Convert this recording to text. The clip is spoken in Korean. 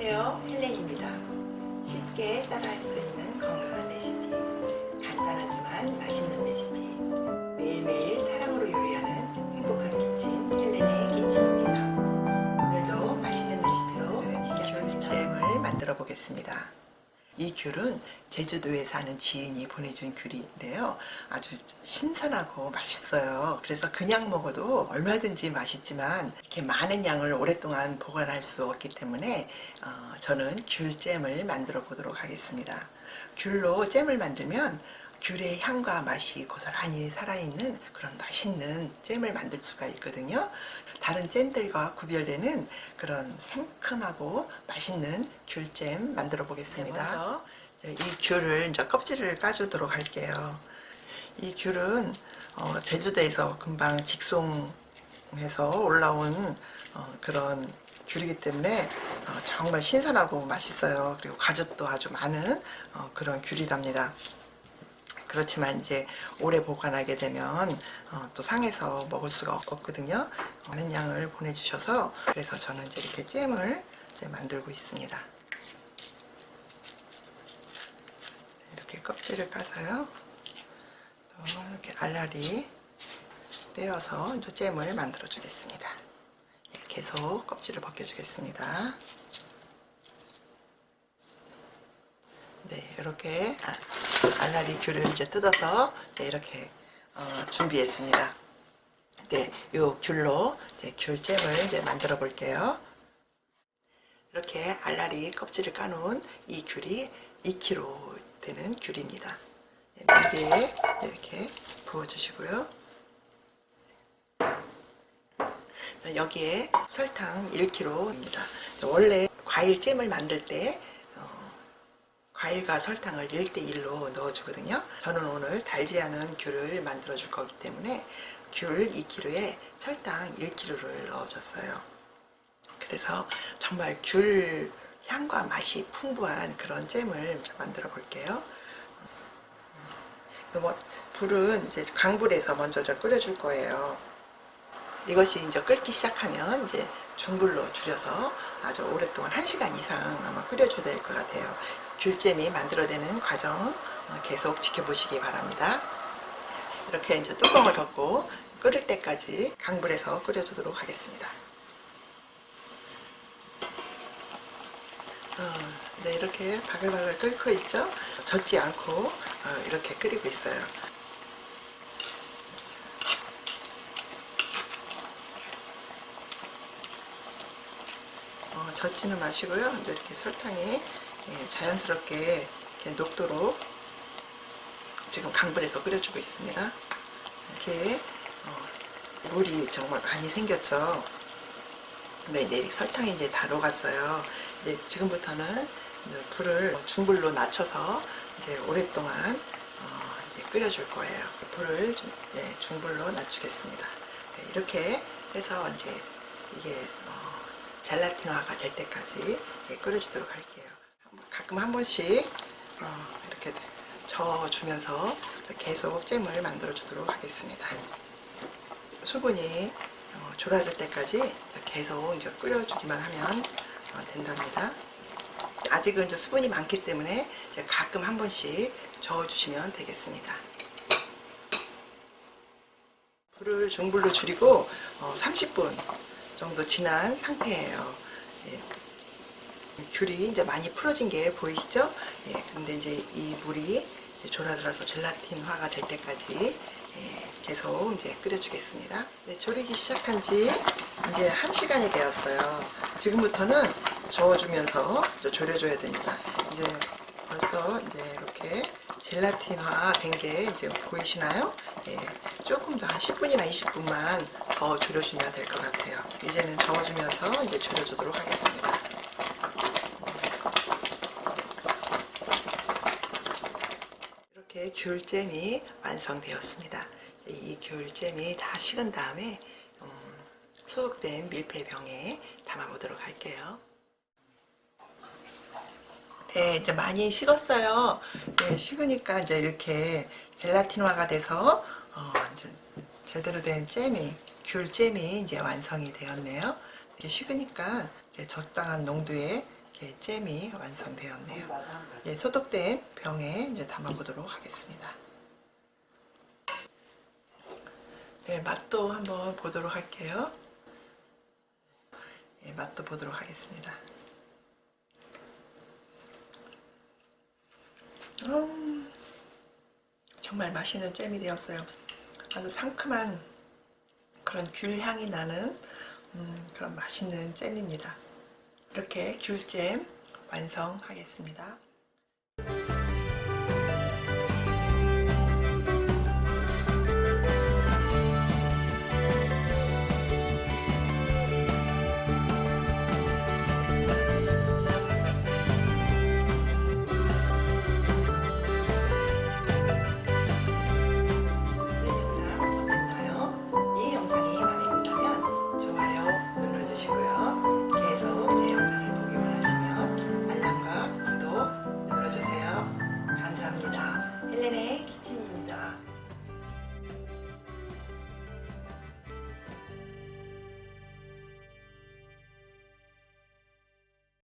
안녕하세요. 헬렌입니다. 쉽게 따라할 수 있는 건강한 레시피, 간단하지만 맛있는 레시피, 이 귤은 제주도에 사는 지인이 보내준 귤인데요. 아주 신선하고 맛있어요. 그래서 그냥 먹어도 얼마든지 맛있지만 이렇게 많은 양을 오랫동안 보관할 수 없기 때문에 어, 저는 귤 잼을 만들어 보도록 하겠습니다. 귤로 잼을 만들면 귤의 향과 맛이 고스란히 살아있는 그런 맛있는 잼을 만들 수가 있거든요. 다른 잼들과 구별되는 그런 상큼하고 맛있는 귤잼 만들어 보겠습니다. 이 귤을 이제 껍질을 까주도록 할게요. 이 귤은 어, 제주도에서 금방 직송해서 올라온 어, 그런 귤이기 때문에 어, 정말 신선하고 맛있어요. 그리고 가죽도 아주 많은 어, 그런 귤이랍니다. 그렇지만 이제 오래 보관하게 되면 어, 또 상해서 먹을 수가 없거든요. 많은 양을 보내주셔서 그래서 저는 이제 이렇게 잼을 이제 만들고 있습니다. 이렇게 껍질을 까서요. 또 이렇게 알알이 떼어서 이제 잼을 만들어 주겠습니다. 예, 계속 껍질을 벗겨주겠습니다. 네, 이렇게 아, 알라리 귤을 이제 뜯어서 네, 이렇게 어, 준비했습니다. 네, 요 귤로 이제 귤잼을 이제 만들어 볼게요. 이렇게 알라리 껍질을 까놓은 이 귤이 2kg 되는 귤입니다. 네, 냄비에 이렇게 부어주시고요. 자, 여기에 설탕 1kg입니다. 원래 과일 잼을 만들 때 어, 과일과 설탕을 1대1로 넣어주거든요. 저는 오늘 달지 않은 귤을 만들어 줄 거기 때문에 귤 2kg에 설탕 1kg를 넣어줬어요. 그래서 정말 귤 향과 맛이 풍부한 그런 잼을 만들어 볼게요. 음, 뭐 불은 이제 강불에서 먼저 저 끓여줄 거예요. 이것이 이제 끓기 시작하면 이제 중불로 줄여서 아주 오랫동안 1시간 이상 아마 끓여줘야 될 것 같아요. 귤잼이 만들어내는 과정 어, 계속 지켜보시기 바랍니다. 이렇게 이제 뚜껑을 덮고 끓을 때까지 강불에서 끓여주도록 하겠습니다. 어, 네, 이렇게 바글바글 끓고 있죠? 젖지 않고 어, 이렇게 끓이고 있어요. 어, 젖지는 마시고요. 이제 이렇게 설탕이 예, 자연스럽게 녹도록 지금 강불에서 끓여주고 있습니다. 이렇게 어, 물이 정말 많이 생겼죠. 네, 이제 설탕이 이제 다 녹았어요. 이제 지금부터는 이제 불을 중불로 낮춰서 이제 오랫동안 어, 이제 끓여줄 거예요. 불을 좀, 예, 중불로 낮추겠습니다. 네, 이렇게 해서 이제 이게 어, 젤라틴화가 될 때까지 예, 끓여주도록 할게요. 가끔 한 번씩 어, 이렇게 저어주면서 계속 잼을 만들어 주도록 하겠습니다. 수분이 어, 졸아들 때까지 계속 이제 끓여주기만 하면 어, 된답니다. 아직은 이제 수분이 많기 때문에 가끔 한 번씩 저어주시면 되겠습니다. 불을 중불로 줄이고 어, 30분 정도 지난 상태예요. 예. 귤이 이제 많이 풀어진 게 보이시죠? 예, 근데 이제 이 물이 이제 졸아들어서 젤라틴화가 될 때까지 예, 계속 이제 끓여주겠습니다. 네, 졸이기 시작한 지 이제 한 시간이 되었어요. 지금부터는 저어주면서 졸여줘야 됩니다. 이제 벌써 이제 이렇게 젤라틴화 된 게 이제 보이시나요? 예, 조금 더 한 10분이나 20분만 더 졸여주면 될 것 같아요. 이제는 저어주면서 이제 졸여주도록 하겠습니다. 이렇게 귤잼이 완성되었습니다. 이 귤잼이 다 식은 다음에 음, 소독된 밀폐병에 담아보도록 할게요. 네, 이제 많이 식었어요. 네, 식으니까 이제 이렇게 젤라틴화가 돼서 어, 이제 제대로 된 잼이 귤 잼이 이제 완성이 되었네요. 이렇게 식으니까 이렇게 적당한 농도의 이렇게 잼이 완성되었네요. 이제 소독된 병에 이제 담아보도록 하겠습니다. 네, 맛도 한번 보도록 할게요. 네, 맛도 보도록 하겠습니다. 음, 정말 맛있는 잼이 되었어요. 아주 상큼한 그런 귤 향이 나는 음, 그런 맛있는 잼입니다. 이렇게 귤잼 완성하겠습니다.